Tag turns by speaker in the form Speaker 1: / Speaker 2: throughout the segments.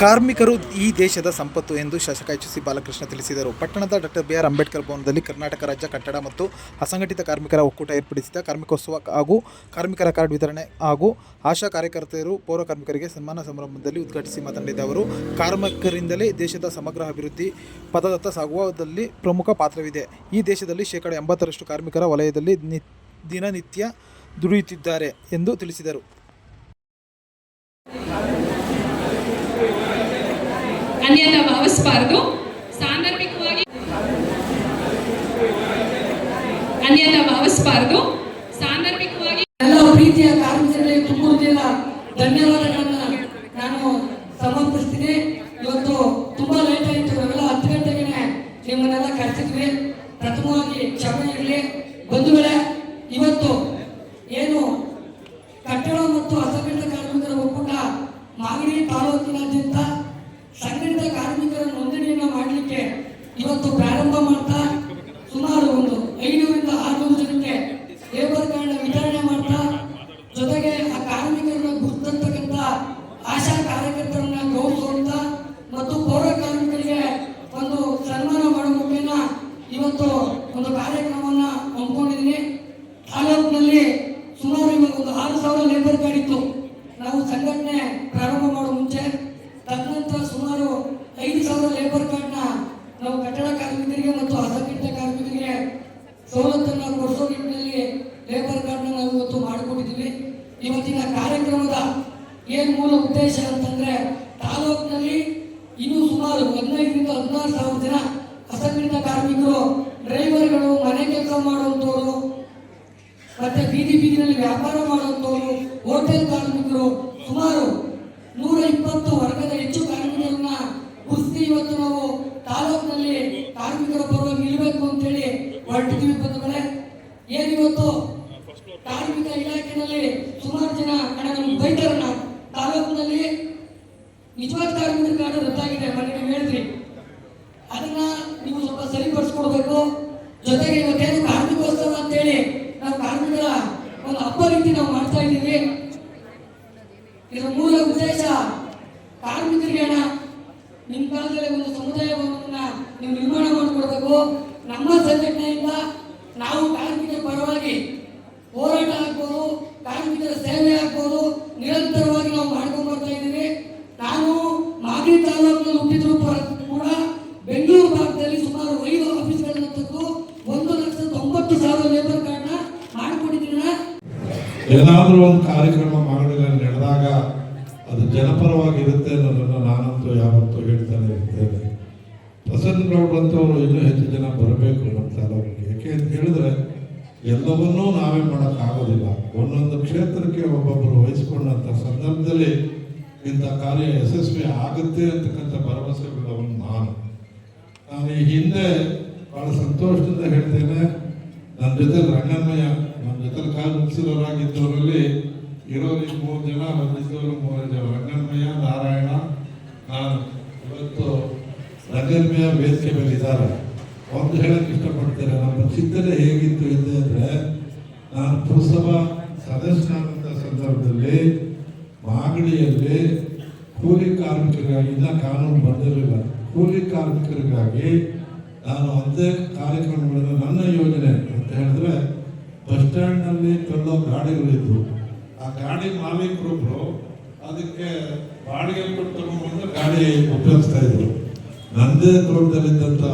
Speaker 1: ಕಾರ್ಮಿಕರು ಈ ದೇಶದ ಸಂಪತ್ತು ಎಂದು ಶಾಸಕ ಎಚ್ ಸಿ ಬಾಲಕೃಷ್ಣ ತಿಳಿಸಿದರು. ಪಟ್ಟಣದ ಡಾಕ್ಟರ್ ಬಿಆರ್ ಅಂಬೇಡ್ಕರ್ ಭವನದಲ್ಲಿ ಕರ್ನಾಟಕ ರಾಜ್ಯ ಕಟ್ಟಡ ಮತ್ತು ಅಸಂಘಟಿತ ಕಾರ್ಮಿಕರ ಒಕ್ಕೂಟ ಏರ್ಪಡಿಸಿದ ಕಾರ್ಮಿಕೋತ್ಸವ ಹಾಗೂ ಕಾರ್ಮಿಕರ ಕಾರ್ಡ್ ವಿತರಣೆ ಹಾಗೂ ಆಶಾ ಕಾರ್ಯಕರ್ತೆಯರು, ಪೌರ ಕಾರ್ಮಿಕರಿಗೆ ಸನ್ಮಾನ ಸಮಾರಂಭದಲ್ಲಿ ಉದ್ಘಾಟಿಸಿ ಮಾತನಾಡಿದ ಅವರು, ಕಾರ್ಮಿಕರಿಂದಲೇ ದೇಶದ ಸಮಗ್ರ ಅಭಿವೃದ್ಧಿ, ಪದದತ್ತ ಸಾಗುವುದಲ್ಲಿ ಪ್ರಮುಖ ಪಾತ್ರವಿದೆ. ಈ ದೇಶದಲ್ಲಿ ಶೇಕಡ ಎಂಬತ್ತರಷ್ಟು ಕಾರ್ಮಿಕರ ವಲಯದಲ್ಲಿ ದಿನನಿತ್ಯ ದುಡಿಯುತ್ತಿದ್ದಾರೆ ಎಂದು ತಿಳಿಸಿದರು.
Speaker 2: ಅನ್ಯತಾ ಭಾವಿಸಬಾರದು ಸಾಂದರ್ಭಿಕವಾಗಿ ಅನ್ಯತಾ ಭಾವಿಸಬಾರದು ಸಾಂದರ್ಭಿಕವಾಗಿ
Speaker 3: ಎಲ್ಲ ಪ್ರೀತಿಯ ಕಾರ್ಮಿಕರಿಗೆ ತುಂಬುವುದಿಲ್ಲ ಧನ್ಯವಾದಗಳನ್ನ ಕಾರ್ಮಿಕರು ಡ್ರೈವರ್ಗಳು ಮನೆ ಕೆಲಸ ಮಾಡುವಂಥವ್ರು, ಮತ್ತೆ ಬೀದಿ ಬೀದಿನಲ್ಲಿ ವ್ಯಾಪಾರ ಮಾಡುವಂಥವ್ರು, ಹೋಟೆಲ್ ಕಾರ್ಮಿಕರು ಸುಮಾರು ನೂರ ಇಪ್ಪತ್ತು ವರ್ಗದ ಹೆಚ್ಚು ಕಾರ್ಮಿಕರನ್ನ ಕುಸ್ತಿ ಇವತ್ತು ನಾವು ತಾಲೂಕಿನಲ್ಲಿ ಕಾರ್ಮಿಕರ ಪರವಾಗಿ ನಿಲ್ಲಬೇಕು ಅಂತೇಳಿ ಹೊರಟಿದ್ದೀವಿ ಬಂಧುಗಳೇ. ಏನಿವತ್ತು ಕಾರ್ಮಿಕ ಇಲಾಖೆಯಲ್ಲಿ ಸುಮಾರು ಜನ ಅಣ್ಣ ನಮ್ಗೆ ತಾಲೂಕಿನಲ್ಲಿ ನಿಜವಾದ ಕಾರ್ಮಿಕರ ಕಾರ್ಡ್ ರದ್ದಾಗಿದೆ. ಮನೆಗೆ ಹೇಳಿದ್ರಿ ಅದನ್ನ ನೀವು ಸ್ವಲ್ಪ ಸರಿಪಡಿಸ್ಕೊಡ್ಬೇಕು ಜೊತೆಗೆ ಇವತ್ತೇನು ಕಾರ್ಮಿಕೋತ್ಸವ ಅಂತೇಳಿ ನಾವು ಕಾರ್ಮಿಕರ ಒಂದು ಹಬ್ಬ ರೀತಿ ನಾವು ಮಾಡ್ತಾ ಇದ್ದೀವಿ ಇದರ ಮೂಲ ಉದ್ದೇಶ ಕಾರ್ಮಿಕರಿಗೆ ಹಣ ನಿಮ್ಮ ಕಾಲದಲ್ಲಿ ಒಂದು ಸಮುದಾಯ ಭವನವನ್ನ ನೀವು ನಿರ್ಮಾಣ ಮಾಡಿಕೊಡ್ಬೇಕು ನಮ್ಮ ಸಂಘಟನೆಯಿಂದ ನಾವು ಕಾರ್ಮಿಕರ ಪರವಾಗಿ ಹೋರಾಟ ಆಗ್ಬೋದು ಕಾರ್ಮಿಕರ ಸೇವೆ ಆಗ್ಬೋದು ನಿರಂತರವಾಗಿ ನಾವು ಮಾಡ್ಕೊಂಡು ಬರ್ತಾ ಇದ್ದೀವಿ ನಾನು ಮಾಗಡಿ ತಾಲೂಕಿನಲ್ಲಿ ಹುಟ್ಟಿದ್ರು ಕೂಡ ಬೆಂಗಳೂರು ಭಾಗದಲ್ಲಿ ಸುಮಾರು ಐದು ಆಫೀಸ್ಗಳನ್ನ ತೆಗೆದು ಒಂದು ಲಕ್ಷದ ತೊಂಬತ್ತು ಸಾವಿರ ಲೇಬರ್ ಕಾರ್ಡ್ನ
Speaker 4: ಏನಾದರೂ ಒಂದು ಕಾರ್ಯಕ್ರಮ ಮಾಡಿದಲ್ಲಿ ನಡೆದಾಗ ಅದು ಜನಪರವಾಗಿರುತ್ತೆ ಅನ್ನೋದನ್ನು ನಾನಂತೂ ಯಾವತ್ತೂ ಹೇಳ್ತಾನೆ ಇರ್ತೇನೆ. ಪ್ರಸನ್ನ ಗೌಡ್ರಂತವರು ಇನ್ನೂ ಹೆಚ್ಚು ಜನ ಬರಬೇಕು ನಮ್ಮ ತಾಲೂಕಿಗೆ. ಯಾಕೆ ಅಂತ ಹೇಳಿದ್ರೆ ಎಲ್ಲವನ್ನೂ ನಾವೇ ಮಾಡೋಕ್ಕಾಗೋದಿಲ್ಲ. ಒಂದೊಂದು ಕ್ಷೇತ್ರಕ್ಕೆ ಒಬ್ಬೊಬ್ಬರು ವಹಿಸಿಕೊಂಡಂಥ ಸಂದರ್ಭದಲ್ಲಿ ಇಂಥ ಕಾರ್ಯ ಯಶಸ್ವಿ ಆಗುತ್ತೆ ಅಂತಕ್ಕಂಥ ಭರವಸೆ ಬಿಡೋನು ನಾನು. ನಾನು ಈ ಹಿಂದೆ ಬಹಳ ಸಂತೋಷದಿಂದ ಹೇಳ್ತೇನೆ ನನ್ನ ಜೊತೆ ರಂಗಮ್ಮಯ್ಯ ನನ್ನ ಜೊತೆ ಕಾಲು ಮುಗಿಸಿರೋರಾಗಿದ್ದವರಲ್ಲಿ ಇರೋರಿಗೆ ಮೂರು ಜನ, ಬಂದಿದ್ದವರು ಮೂರು ಜನ. ರಂಗಮ್ಮಯ್ಯ ನಾರಾಯಣ, ನಾನು ಇವತ್ತು ರಂಗಮ್ಮಯ್ಯ ವೇದಿಕೆ ಮೇಲೆ ಇದ್ದಾರೆ. ಒಂದು ಹೇಳಕ್ಕೆ ಇಷ್ಟಪಡ್ತೇನೆ, ನಮ್ಮ ಚಿಂತನೆ ಹೇಗಿತ್ತು ಅಂದರೆ, ನಾನು ಪುರಸಭಾ ಸದಸ್ಯನಾದಂಥ ಸಂದರ್ಭದಲ್ಲಿ ಮಾಗಡಿಯಲ್ಲಿ ಕೂಲಿ ಕಾರ್ಮಿಕರಿಗಾಗಿ ಇನ್ನ ಕಾನೂನು ಬಂದಿರಲಿಲ್ಲ ಕೂಲಿ ಕಾರ್ಮಿಕರಿಗಾಗಿ ನಾನು ಒಂದೇ ಮಾಡಿದ ನನ್ನ ಯೋಜನೆ ಅಂತ ಹೇಳಿದ್ರೆ ಬಸ್ ಸ್ಟ್ಯಾಂಡ್ನಲ್ಲಿ ತಳ್ಳೋ ಗಾಡಿಗಳಿದ್ವು. ಆ ಗಾಡಿ ಮಾಲೀಕರೊಬ್ರು ಅದಕ್ಕೆ ಬಾಡಿಗೆ ಕೊಟ್ಟು ತಗೊಂಡ್ಬಂದು ಗಾಡಿ ಉಪಯೋಗಿಸ್ತಾ ಇದ್ರು. ನಂದೇ ತೋಟದಲ್ಲಿದ್ದಂಥ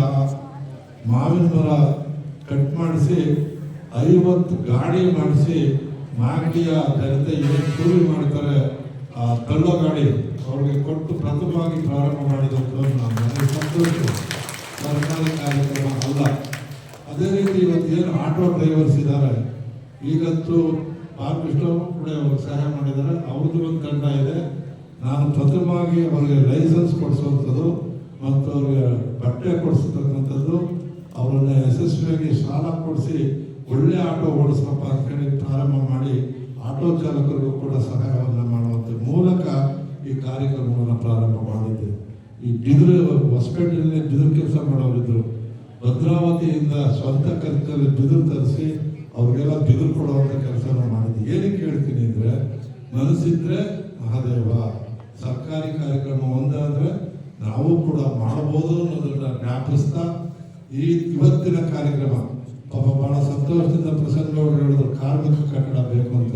Speaker 4: ಮಾವಿನ ಮರ ಕಟ್ ಮಾಡಿಸಿ ಐವತ್ತು ಗಾಡಿ ಮಾಡಿಸಿ ಮಾಗಡಿಯ ಜನತೆ ಏನು ಕೂಲಿ ಮಾಡ್ತಾರೆ. ತಳ್ಳೋ ಗಾಡಿ ಅವ್ರಿಗೆ ಕೊಟ್ಟು ಪ್ರಥಮವಾಗಿ ಪ್ರಾರಂಭ ಮಾಡಿದಂಥವ್ರು ನಾನು ಸಂತೋಷ. ಸರ್ಕಾರಿ ಕಾರ್ಯಕ್ರಮ ಅಲ್ಲ. ಅದೇ ರೀತಿ ಇವತ್ತು ಏನು ಆಟೋ ಡ್ರೈವರ್ಸ್ ಇದ್ದಾರೆ. ಈಗಂತೂ ಬಾಲಕೃಷ್ಣ ಕೂಡ ಅವ್ರಿಗೆ ಸಹಾಯ ಮಾಡಿದ್ದಾರೆ. ಅವ್ರದ್ದು ಒಂದು ತಂಡ ಇದೆ. ನಾನು ಪ್ರಥಮವಾಗಿ ಅವರಿಗೆ ಲೈಸೆನ್ಸ್ ಕೊಡಿಸುವಂಥದ್ದು ಮತ್ತು ಅವ್ರಿಗೆ ಬಟ್ಟೆ ಕೊಡಿಸ್ತಕ್ಕಂಥದ್ದು. ಅವರನ್ನು ಯಶಸ್ವಿಯಾಗಿ ಸಾಲ ಕೊಡಿಸಿ ಒಳ್ಳೆ ಆಟೋ ಓಡಿಸಪ್ಪ ಅಂತ ಹೇಳಿ ಪ್ರಾರಂಭ ಮಾಡಿ ಆಟೋ ಚಾಲಕರಿಗೂ ಕೂಡ ಸಹಾಯವನ್ನು ಮಾಡುವಂಥ ಮೂಲಕ ಈ ಕಾರ್ಯಕ್ರಮವನ್ನು ಪ್ರಾರಂಭ ಮಾಡಿದ್ದೆ. ಈ ಬಿದಿರು ಹೊಸಪೇಟೆಯಲ್ಲಿ ಬಿದಿರು ಕೆಲಸ ಮಾಡೋರಿದ್ರು. ಭದ್ರಾವತಿಯಿಂದ ಸ್ವಂತ ಖರ್ಚಲ್ಲಿ ಬಿದಿರು ತರಿಸಿ ಅವ್ರಿಗೆಲ್ಲ ಬಿದಿರು ಕೊಡುವಂಥ ಕೆಲಸನ ಮಾಡಿದ್ದೆ. ಏನಕ್ಕೆ ಹೇಳ್ತೀನಿ ಅಂದರೆ, ಮನಸ್ಸಿದ್ರೆ ಮಹಾದೇವ, ಸರ್ಕಾರಿ ಕಾರ್ಯಕ್ರಮ ಒಂದಾದ್ರೆ ನಾವು ಕೂಡ ಮಾಡಬಹುದು ಅನ್ನೋದನ್ನ ಜ್ಞಾಪಿಸ್ತಾ ಈ ಇವತ್ತಿನ ಕಾರ್ಯಕ್ರಮ ಪಾಪ ಬಹಳ ಸಂತೋಷದಿಂದ ಪ್ರಸನ್ನ ಅವರು ಹೇಳಿದ್ರು ಕಾರ್ಮಿಕ ಕಟ್ಟಡ ಬೇಕು ಅಂತ.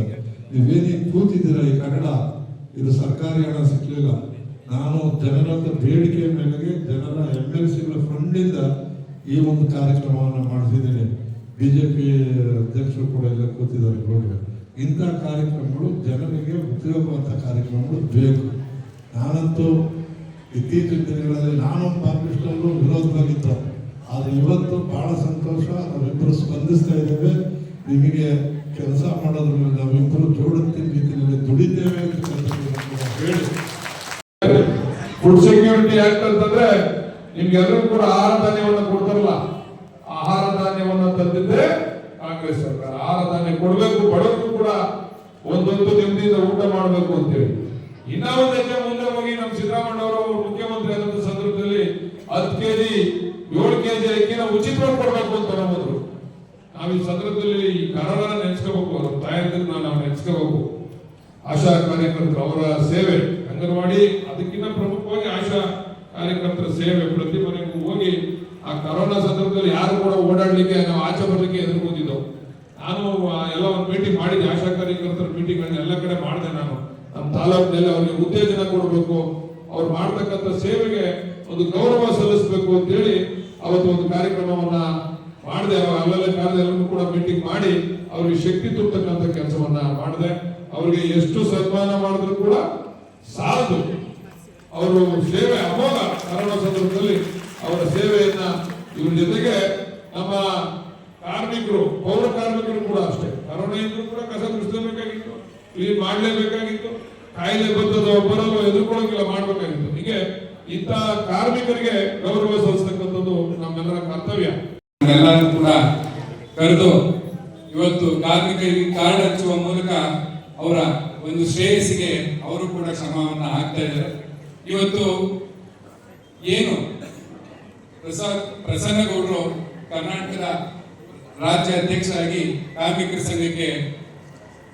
Speaker 4: ನೀವೇನೇ ಕೂತಿದ್ದೀರ ಈ ಕನ್ನಡ? ಇದು ಸರ್ಕಾರಿ ಹಣ ಸಿಕ್ಕಲಿಲ್ಲ ನಾನು ಜನರ ಬೇಡಿಕೆ ಮೇಲೆ ಜನರ ಎಂ ಎಲ್ ಸಿಗಳ ಫಂಡಿಂದ ಈ ಒಂದು ಕಾರ್ಯಕ್ರಮವನ್ನು ಮಾಡಿಸಿದ್ದೇನೆ. ಬಿಜೆಪಿ ಅಧ್ಯಕ್ಷರು ಕೂಡ ಎಲ್ಲ ಕೂತಿದ್ದಾರೆ ನೋಡಿ ಇಂಥ ಕಾರ್ಯಕ್ರಮಗಳು ಜನರಿಗೆ ಉಪಯೋಗವಂತ ಕಾರ್ಯಕ್ರಮಗಳು ಬೇಕು. ನಾನಂತೂ ಇತ್ತೀಚಿನ ದಿನಗಳಲ್ಲಿ ನಾನು ಬಾಲಕೃಷ್ಣರು ವಿರೋಧವಾಗಿದ್ದ ಆದರೆ ಇವತ್ತು ಬಹಳ ಸಂತೋಷ ನಾವಿಬ್ಬರು ಸ್ಪಂದಿಸ್ತಾ ಇದ್ದೇವೆ. ನಿಮಗೆ ಕೆಲಸ ಮಾಡೋದ್ರಲ್ಲಿ ನಾವಿಬ್ಬರು ಜೋಡುತ್ತಿನ ರೀತಿಯಲ್ಲಿ ದುಡಿದ್ದೇವೆ ಅಂತ ಹೇಳಿ.
Speaker 5: ಫುಡ್ ಸೆಕ್ಯೂರಿಟಿ ಆಕ್ಟ್ ಅಂತಂದ್ರೆ ನಿಮ್ಗೆಲ್ಲರೂ ಕೂಡ ಆಹಾರ ಧಾನ್ಯವನ್ನು ಕೊಡ್ತಾರಲ್ಲ, ಆಹಾರ ಧಾನ್ಯವನ್ನು ತಂದಿದ್ದೆ ಕಾಂಗ್ರೆಸ್ ಸರ್ಕಾರ. ಆಹಾರ ಧಾನ್ಯ ಕೊಡಬೇಕು ಬಡವರು ಕೂಡ ಒಂದೊಂದು ನೆಮ್ಮದಿಯಿಂದ ಊಟ ಮಾಡಬೇಕು ಅಂತೇಳಿ. ಇನ್ನ ಒಂದು ಮುಂದೆ ಹೋಗಿ ನಮ್ಮ ಸಿದ್ದರಾಮಯ್ಯ ಅವರು ಮುಖ್ಯಮಂತ್ರಿ ಆದಂತ ಸಂದರ್ಭದಲ್ಲಿ ಹತ್ತು ಕೆಜಿ ಏಳು ಕೆಜಿ ಅಕ್ಕಿನ ಉಚಿತವಾಗಿ ಕೊಡಬೇಕು ಅಂತ ನಮ್ಮದ್ರು ನಾವು ಈ ಸಂದರ್ಭದಲ್ಲಿ ಈ ಕನ್ನಡ ನೆನೆಸ್ಕೋಬೇಕು ನಮ್ಮ ತಾಯಂದಿರನ್ನ ನಾವು ನೆನೆಸ್ಕೋಬೇಕು. ಆಶಾ ಕಾರ್ಯಕರ್ತರು, ಅವರ ಸೇವೆ, ಅಂಗನವಾಡಿ, ಅದಕ್ಕಿಂತ ಪ್ರಮುಖವಾಗಿ ಆಶಾ ಕಾರ್ಯಕರ್ತರ ಸೇವೆ, ಪ್ರತಿ ಮನೆಗೂ ಹೋಗಿ ಆ ಕರೋನಾ ಸಂದರ್ಭದಲ್ಲಿ ಯಾರು ಕೂಡ ಓಡಾಡ್ಲಿಕ್ಕೆ, ನಾವು ಆಚೆ ಬರಲಿಕ್ಕೆ ಎದುರ್ಕೊಂಡಿದ್ದೆವು ನಾನು ಎಲ್ಲ ಒಂದು ಮೀಟಿಂಗ್ ಮಾಡಿದ್ದೆ, ಆಶಾ ಕಾರ್ಯಕರ್ತರ ಮೀಟಿಂಗ್ ಎಲ್ಲ ಕಡೆ ಮಾಡಿದೆ ನಾನು. ನಮ್ಮ ತಾಲೂಕಿನಲ್ಲಿ ಅವರಿಗೆ ಉತ್ತೇಜನ ಕೊಡಬೇಕು. ಅವ್ರು ಮಾಡ್ತಕ್ಕಂಥ ಸೇವೆಗೆ ಒಂದು ಗೌರವ ಸಲ್ಲಿಸಬೇಕು ಅಂತೇಳಿ ಅವತ್ತು ಒಂದು ಕಾರ್ಯಕ್ರಮವನ್ನ ಮಾಡಿದೆ. ಅಲ್ಲೆಲ್ಲ ಕಾರ್ಯದಲ್ಲೂ ಕೂಡ ಮೀಟಿಂಗ್ ಮಾಡಿ ಅವ್ರಿಗೆ ಶಕ್ತಿ ತುಂಬತಕ್ಕಂಥ ಕೆಲಸವನ್ನ ಮಾಡಿದೆ. ಅವ್ರಿಗೆ ಎಷ್ಟು ಸನ್ಮಾನ ಮಾಡಿದ್ರು ಕೂಡ ಸಾಲದು. ಅವರು ಸೇವೆ ಅಮೋಘ. ಕರೋನಾ ಸಂದರ್ಭದಲ್ಲಿ ಅವರ ಸೇವೆಯನ್ನ ಇವ್ರ ಜೊತೆಗೆ ನಮ್ಮ ಕಾರ್ಮಿಕರು, ಪೌರ ಕಾರ್ಮಿಕರು ಕೂಡ ಅಷ್ಟೇ. ಕರೋನಾ ಇದ್ರು ಕೂಡ ಕಸ ಗುಡಿಸಲೇಬೇಕಾಗಿತ್ತು ಕ್ಲೀನ್ ಮಾಡಲೇಬೇಕಾಗಿತ್ತು. ಕಾಯಿಲೆ ಬಂದದ ಬರಲು ಎದುರ್ಕೊಳ್ಳೋಕಿಲ್ಲ ಮಾಡ್ಬೇಕಾಗಿತ್ತು. ಹೀಗೆ ಇಂಥ ಕಾರ್ಮಿಕರಿಗೆ ಗೌರವ ಸಲ್ಲಿಸ್ತಕ್ಕಂಥದ್ದು ನಮ್ಮೆಲ್ಲರ ಕರ್ತವ್ಯ.
Speaker 6: ಎಲ್ಲರೂ ಕೂಡ ಕರೆದು ಇವತ್ತು ಕಾರ್ಮಿಕರಿಗೆ ಕಾರ್ಡ್ ಹಚ್ಚುವ ಮೂಲಕ ಅವರ ಒಂದು ಶ್ರೇಯಸ್ಸಿಗೆ ಅವರು ಕೂಡ ಶ್ರಮವನ್ನ ಹಾಕ್ತಾ ಇದ್ದಾರೆ. ಇವತ್ತು ಏನು ಪ್ರಸನ್ನಗೌಡರು ಕರ್ನಾಟಕದ ರಾಜ್ಯ ಅಧ್ಯಕ್ಷರಾಗಿ ಕಾರ್ಮಿಕರ ಸಂಘಕ್ಕೆ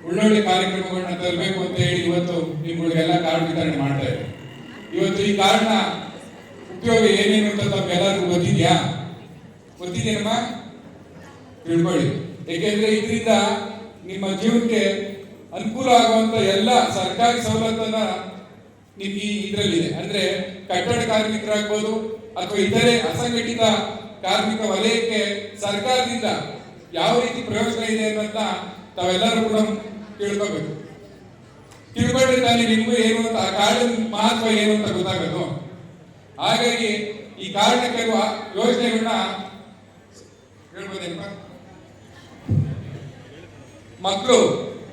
Speaker 6: ಒಳ್ಳೊಳ್ಳೆ ಕಾರ್ಯಕ್ರಮಗಳನ್ನ ತರಬೇಕು ಅಂತ ಹೇಳಿ ಇವತ್ತು ನಿಮ್ಗಳಿಗೆಲ್ಲ ಕಾರ್ಡ್ ವಿತರಣೆ ಮಾಡ್ತಾ ಇದೆ ಇವತ್ತು ಈ ಕಾರ್ಡ್ನ ಉಪಯೋಗ ಏನೇನು ಅಂತ ತಮ್ಗೆಲ್ಲರಿಗೂ ಗೊತ್ತಿದ್ಯಾ? ಗೊತ್ತಿದೆಯಮ್ಮ? ತಿಳ್ಕೊಳ್ಳಿ. ಏಕೆಂದ್ರೆ ಇದರಿಂದ ನಿಮ್ಮ ಜೀವನಕ್ಕೆ ಅನುಕೂಲ ಆಗುವಂತ ಎಲ್ಲ ಸರ್ಕಾರಿ ಸವಲತ್ತನ್ನ ನಿಮ್ಗೆ ಇದರಲ್ಲಿದೆ. ಅಂದ್ರೆ ಕಟ್ಟಡ ಕಾರ್ಮಿಕರಾಗ್ಬೋದು ಅಥವಾ ಇತರೆ ಅಸಂಘಟಿತ ಕಾರ್ಮಿಕ ವಲಯಕ್ಕೆ ಸರ್ಕಾರದಿಂದ ಯಾವ ರೀತಿ ಪ್ರಯೋಜನ ಇದೆ ಅನ್ನೋದನ್ನ ತಾವೆಲ್ಲರೂ ಕೂಡ ತಿಳ್ಕೋಬೇಕು. ತಿಳ್ಕೊಂಡ್ರೆ ತಾನೇ ನಿಮಗೂ ಏನು ಅಂತ, ಆ ಕಾರ್ಡಿನ ಮಹತ್ವ ಏನು ಅಂತ ಗೊತ್ತಾಗೋದು ಹಾಗಾಗಿ ಈ ಕಾರಣಕ್ಕೆ ಕೆಲವು ಯೋಜನೆಗಳನ್ನ ಹೇಳ್ಬೋದೇನಪ್ಪ? ಮಕ್ಕಳು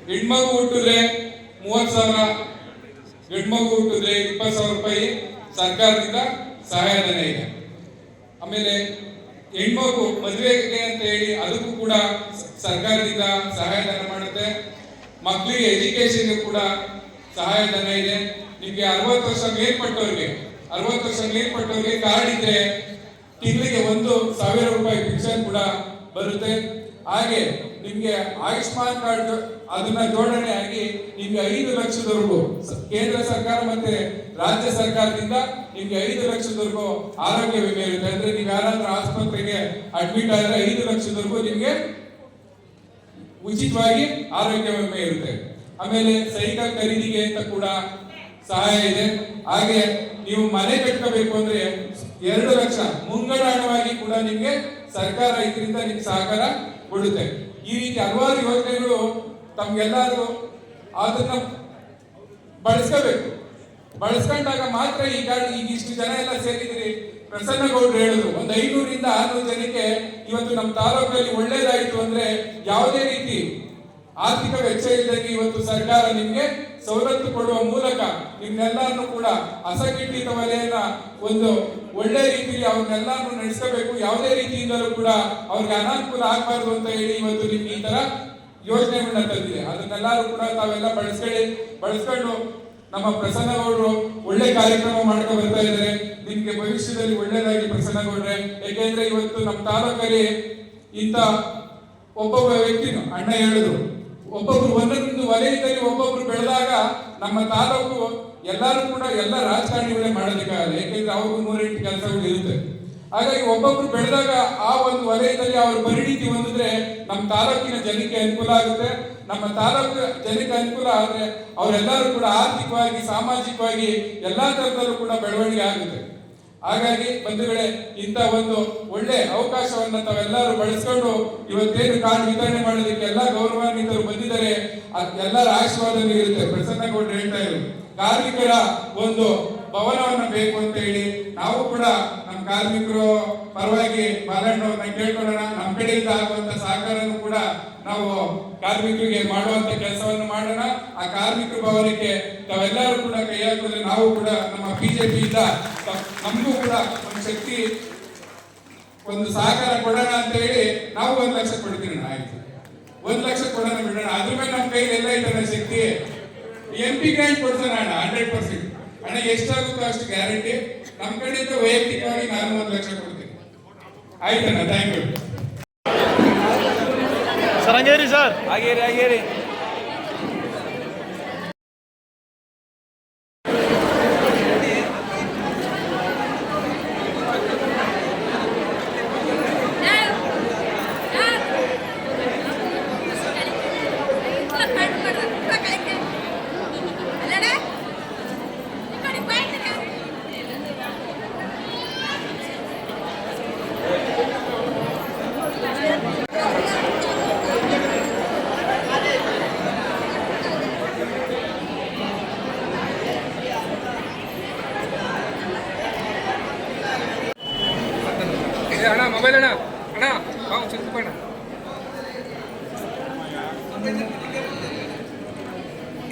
Speaker 6: ಹೆಣ್ಮಗು ಹುಟ್ಟಿದ್ರೆ ಮೂವತ್ ಸಾವಿರ ಗಂಡ್ಮಗು ಹುಟ್ಟಿದ್ರೆ ಇಪ್ಪತ್ತು ಸಾವಿರ ರೂಪಾಯಿ ಸರ್ಕಾರದಿಂದ ಸಹಾಯಧನ ಇದೆ. ಆಮೇಲೆ ಹೆಣ್ಮಗು ಮದುವೆಗೆ ಅಂತ ಹೇಳಿ ಅದಕ್ಕೂ ಕೂಡ ಸರ್ಕಾರದಿಂದ ಸಹಾಯಧನ ಮಾಡುತ್ತೆ. ಮಕ್ಕಳಿಗೆ ಎಜುಕೇಶನ್ ಕೂಡ ಸಹಾಯಧನ ಇದೆ. ನಿಮಗೆ ಅರವತ್ತು ವರ್ಷ ಮೇಲ್ಪಟ್ಟವ್ರಿಗೆ, ಅರವತ್ತು ವರ್ಷ ಮೇಲ್ಪಟ್ಟವ್ರಿಗೆ ಕಾರ್ಡ್ ಇದ್ರೆ ತಿಂಗಳಿಗೆ ಒಂದು ಸಾವಿರ ರೂಪಾಯಿ ಪಿನ್ಷನ್ ಕೂಡ ಬರುತ್ತೆ. ಹಾಗೆ ನಿಮಗೆ ಆಯುಷ್ಮಾನ್ ಕಾರ್ಡ್ ಅದನ್ನ ಜೋಡಣೆ ಆಗಿ ನಿಮ್ಗೆ ಐದು ಲಕ್ಷದವರೆಗೂ ಕೇಂದ್ರ ಸರ್ಕಾರ ಮತ್ತೆ ರಾಜ್ಯ ಸರ್ಕಾರದಿಂದ ನಿಮ್ಗೆ ಐದು ಲಕ್ಷದವರೆಗೂ ಆರೋಗ್ಯ ವಿಮೆ ಇರುತ್ತೆ. ಅಂದ್ರೆ ನೀವು ಯಾರಾದ್ರೂ ಆಸ್ಪತ್ರೆಗೆ ಅಡ್ಮಿಟ್ ಆದ್ರೆ ಐದು ಲಕ್ಷದವರೆಗೂ ನಿಮ್ಗೆ ಉಚಿತವಾಗಿ ಆರೋಗ್ಯ ವಿಮೆ ಇರುತ್ತೆ. ಆಮೇಲೆ ಸೈಕಲ್ ಖರೀದಿಗೆ ಅಂತ ಕೂಡ ಸಹಾಯ ಇದೆ. ಹಾಗೆ ನೀವು ಮನೆ ಕಟ್ಕೋಬೇಕು ಅಂದ್ರೆ ಎರಡು ಲಕ್ಷ ಮುಂಗಡ ಹಣವಾಗಿ ಕೂಡ ನಿಮ್ಗೆ ಸರ್ಕಾರ ಇದರಿಂದ ನಿಮ್ಗೆ ಸಹಕಾರ ಕೊಡುತ್ತೆ. ಈ ರೀತಿ ಹಲವಾರು ಯೋಜನೆಗಳು ತಮ್ಗೆಲ್ಲರೂ ಅದನ್ನ ಬಳಸ್ಕೋಬೇಕು. ಬಳಸ್ಕೊಂಡಾಗ ಮಾತ್ರ ಈಗ ಈಗ ಇಷ್ಟು ಜನ ಎಲ್ಲ ಸೇರಿದ್ರಿ ಪ್ರಸನ್ನಗೌಡರು ಹೇಳಿದ್ರು, ಒಂದು ಐನೂರಿಂದ ಆರ್ನೂರು ಜನಕ್ಕೆ ಇವತ್ತು ನಮ್ಮ ತಾಲೂಕಲ್ಲಿ ಒಳ್ಳೇದಾಯ್ತು ಅಂದ್ರೆ ಯಾವುದೇ ರೀತಿ ಆರ್ಥಿಕ ವೆಚ್ಚ ಇಲ್ಲದೆ ಇವತ್ತು ಸರ್ಕಾರ ನಿಮಗೆ ಸವಲತ್ತು ಕೊಡುವ ಮೂಲಕ ನಿಮ್ನೆಲ್ಲರನ್ನು ಕೂಡ ಅಸಂಘಟಿತ ವಲಯನ ಒಂದು ಒಳ್ಳೆ ರೀತಿಯಲ್ಲಿ ಅವ್ರನ್ನೆಲ್ಲರನ್ನು ನಡೆಸಬೇಕು ಯಾವುದೇ ರೀತಿಯಿಂದಲೂ ಕೂಡ ಅವ್ರಿಗೆ ಅನಾನುಕೂಲ ಆಗಬಾರ್ದು ಅಂತ ಹೇಳಿ ಇವತ್ತು ನಿಮ್ಗೆ ಈ ತರ ಯೋಜನೆಗಳನ್ನ ತಂದಿದೆ. ಅದನ್ನೆಲ್ಲರೂ ಕೂಡ ತಾವೆಲ್ಲ ಬಳಸ್ಕೊಳ್ಳಿ, ಬಳಸ್ಕೊಂಡು ನಮ್ಮ ಪ್ರಸನ್ನಗೌಡರು ಒಳ್ಳೆ ಕಾರ್ಯಕ್ರಮ ಮಾಡ್ಕೊಂಡು ಬರ್ತಾ ಇದ್ದಾರೆ. ನಿಮ್ಗೆ ಭವಿಷ್ಯದಲ್ಲಿ ಒಳ್ಳೇದಾಗಿ ಪ್ರಸನ್ನಗೌಡ್ರೆ ಯಾಕೆಂದ್ರೆ ಇವತ್ತು ನಮ್ಮ ತಾಲೂಕಲ್ಲಿ ಇಂತ ಒಬ್ಬೊಬ್ಬ ವ್ಯಕ್ತಿನು ಅಣ್ಣ ಹೇಳಿದ್ರು ಒಬ್ಬೊಬ್ರು ಒಂದೊಂದು ವಲಯದಲ್ಲಿ ಒಬ್ಬೊಬ್ರು ಬೆಳೆದಾಗ ನಮ್ಮ ತಾಲೂಕು ಎಲ್ಲರೂ ಕೂಡ ಎಲ್ಲ ರಾಜಕಾರಣಿಗಳೇ ಮಾಡೋದಕ್ಕಾಗಲ್ಲ ಏಕೆಂದ್ರೆ ಅವ್ರಿಗೂ ಮೂರೆಂಟು ಕೆಲಸಗಳು ಇರುತ್ತೆ. ಹಾಗಾಗಿ ಒಬ್ಬೊಬ್ರು ಬೆಳೆದಾಗ ಆ ಒಂದು ವಲಯದಲ್ಲಿ ಅವರು ಪರಿಣಿತಿ ಹೊಂದಿದ್ರೆ ನಮ್ಮ ತಾಲೂಕಿನ ಜನಕ್ಕೆ ಅನುಕೂಲ ಆಗುತ್ತೆ. ನಮ್ಮ ತಾಲೂಕು ಜನಕ್ಕೆ ಅನುಕೂಲ ಆದ್ರೆ ಅವರೆಲ್ಲರೂ ಕೂಡ ಆರ್ಥಿಕವಾಗಿ, ಸಾಮಾಜಿಕವಾಗಿ ಎಲ್ಲಾ ತರದಲ್ಲೂ ಕೂಡ ಬೆಳವಣಿಗೆ ಆಗುತ್ತೆ. ಹಾಗಾಗಿ ಬಂಧುಗಳೇ, ಇಂಥ ಒಂದು ಒಳ್ಳೆ ಅವಕಾಶವನ್ನ ತಾವೆಲ್ಲರೂ ಬಳಸ್ಕೊಂಡು ಇವತ್ತೇನು ಕಾರ್ಡ್ ವಿತರಣೆ ಮಾಡೋದಕ್ಕೆ ಎಲ್ಲ ಗೌರವಾನ್ವಿತರು ಬಂದಿದ್ದಾರೆ ಎಲ್ಲರ ಆಶೀರ್ವಾದ ಇರುತ್ತೆ. ಪ್ರಸನ್ನ ಗೌಡ್ರು ಹೇಳ್ತಾ ಇದ್ರು ಕಾರ್ಮಿಕರ ಒಂದು ಭವನವನ್ನು ಬೇಕು ಅಂತ ಹೇಳಿ ನಾವು ಕೂಡ ಕಾರ್ಮಿಕರು ಪರವಾಗಿ ಬಾಲಣ್ಣವ್ರನ್ನ ಕೇಳ್ಕೊಳ್ಳೋಣ. ನಮ್ಮ ಕಡೆಯಿಂದ ಆಗುವಂತ ಸಹಕಾರನೂ ಕೂಡ ನಾವು ಕಾರ್ಮಿಕರಿಗೆ ಮಾಡುವಂತ ಕೆಲಸವನ್ನು ಮಾಡೋಣ. ಆ ಕಾರ್ಮಿಕರ ಭವನಕ್ಕೆ ತಾವೆಲ್ಲರೂ ಕೂಡ ಕೈ ಹಾಕಿದ್ರೆ ನಾವು ಕೂಡ ನಮ್ಮ ಬಿಜೆಪಿಯಿಂದ ನಮಗೂ ಕೂಡ ಒಂದು ಶಕ್ತಿ, ಒಂದು ಸಹಕಾರ ಕೊಡೋಣ ಅಂತ ಹೇಳಿ ನಾವು ಒಂದ್ ಲಕ್ಷ ಕೊಡ್ತೀನಿ ಆಯ್ತು. ಒಂದು ಲಕ್ಷ ಕೊಡೋಣ ಬಿಡೋಣ. ಅದ್ರ ಮೇಲೆ ನಮ್ಮ ಕೈಲಿ ಎಲ್ಲ ಇದ್ದಾರೆ ಶಕ್ತಿ. ಎಂ ಪಿ ಕೊಡ್ಸೋಣ ಅಣ್ಣ? ಹಂಡ್ರೆಡ್ ಪರ್ಸೆಂಟ್ ಅಣ್ಣ ಎಷ್ಟಾಗುತ್ತೋ ಅಷ್ಟು ಗ್ಯಾರಂಟಿ ನಮ್ಮ ಕಡೆಯಿಂದ ವೈಯಕ್ತಿಕವಾಗಿ ನಾನು ಒಂದ್ ಲಕ್ಷ ಕೊಡ್ತೀನಿ ಆಯ್ತಣ್ಣ thank you
Speaker 1: sir Hungary sir
Speaker 7: ಆಗೇರಿ ಆಗೇರಿ
Speaker 6: ಅಣ್ಣ ಮೊಬೈಲ್ ಅಣ್ಣ ಅಣ್ಣ ಹಾಂ ಸ್ವಲ್ಪ ಅಣ್ಣ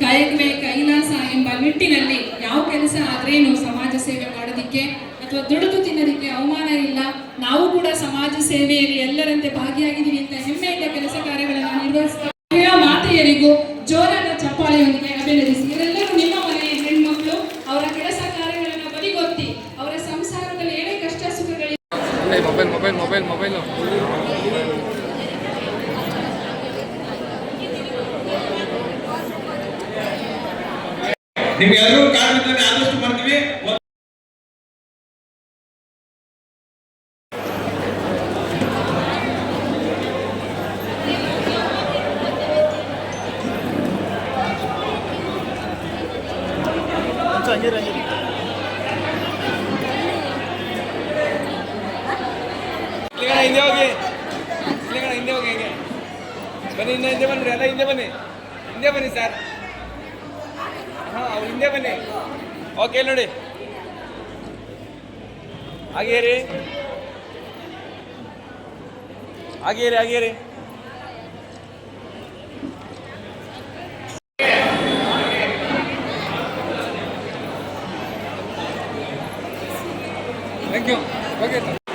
Speaker 2: ಕಾಯಕವೇ ಕೈಲಾಸ ಎಂಬ ನಿಟ್ಟಿನಲ್ಲಿ ಯಾವ ಕೆಲಸ ಆದ್ರೇನು ಸಮಾಜ ಸೇವೆ ಮಾಡೋದಿಕ್ಕೆ ಅಥವಾ ದುಡಿದು ತಿನ್ನೋದಿಕ್ಕೆ ಅವಮಾನ ಇಲ್ಲ, ನಾವು ಕೂಡ ಸಮಾಜ ಸೇವೆಯಲ್ಲಿ ಎಲ್ಲರಂತೆ ಭಾಗಿಯಾಗಿದ್ದೀವಿ ಅಂತ ಹೆಮ್ಮೆಯಿಂದ ಕೆಲಸ ಕಾರ್ಯಗಳನ್ನು ನಿರ್ವಹಿಸ್ತಾ
Speaker 8: ನಿಮ್ಗೆಲ್ಲರೂ ಕಾರ್ಡ್ ವಿತರಣೆ ಆದಷ್ಟು ಮಾಡ್ತೀವಿ.
Speaker 1: ಹಂಗೇರಿ ಹಂಗೇರಿ
Speaker 7: ಇಲ್ಲಿಗಣ ಹಿಂದೆ ಹೋಗಿ. ಇಲ್ಲಿಗಣ ಹಿಂದೆ ಹೋಗಿ ಹಿಂಗೆ. ಬನ್ನಿ ಹಿಂದೆ ಹಿಂದೆ ಬನ್ನಿ ಎಲ್ಲ ಹಿಂದೆ ಬನ್ನಿ. ಹಿಂದೆ ಬನ್ನಿ, ಸರ್. ಹಾಂ ಅವ್ರು ಹಿಂದೆ ಬನ್ನಿ. ಓಕೆ ನೋಡಿ. ಹಾಗೇರಿ ಹಾಗೇರಿ ಹಾಗೇರಿ
Speaker 6: ಥ್ಯಾಂಕ್ ಯು ಓಕೆ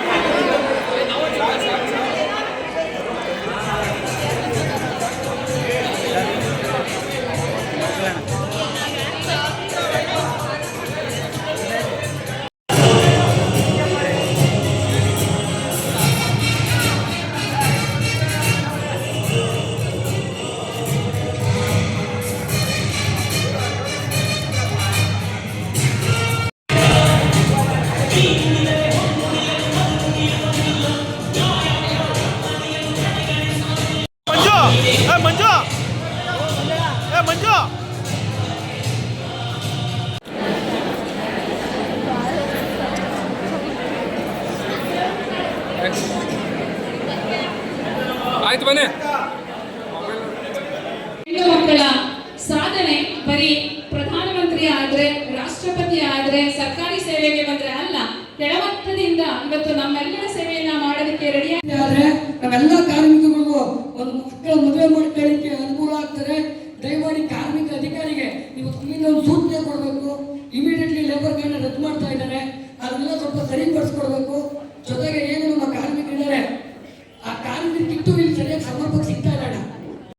Speaker 2: ಬರೀ ಪ್ರಧಾನಮಂತ್ರಿ ಆದ್ರೆ, ರಾಷ್ಟ್ರಪತಿ ಆದ್ರೆ, ಸರ್ಕಾರಿ ಸೇವೆಗೆ ಬಂದ್ರೆ ಅಲ್ಲ, ಕೆಳಮಟ್ಟದಿಂದ ಇವತ್ತು ನಮ್ಮೆಲ್ಲರ ಸೇವೆಯನ್ನ ಮಾಡೋದಕ್ಕೆ ರೆಡಿ
Speaker 3: ಆದ್ರೆ ನಾವೆಲ್ಲ ಕಾರ್ಮಿಕರಿಗೂ ಒಂದು ಮಕ್ಕಳ ಮದುವೆ ಮಾಡ್ಕೊಳ್ಳಿಕ್ಕೆ ಅನುಕೂಲ ಆಗ್ತದೆ. ದಯಮಾಡಿ ಕಾರ್ಮಿಕ ಅಧಿಕಾರಿಗೆ, ನೀವು ಒಂದು ಸೂಚನೆ ಕೊಡಬೇಕು.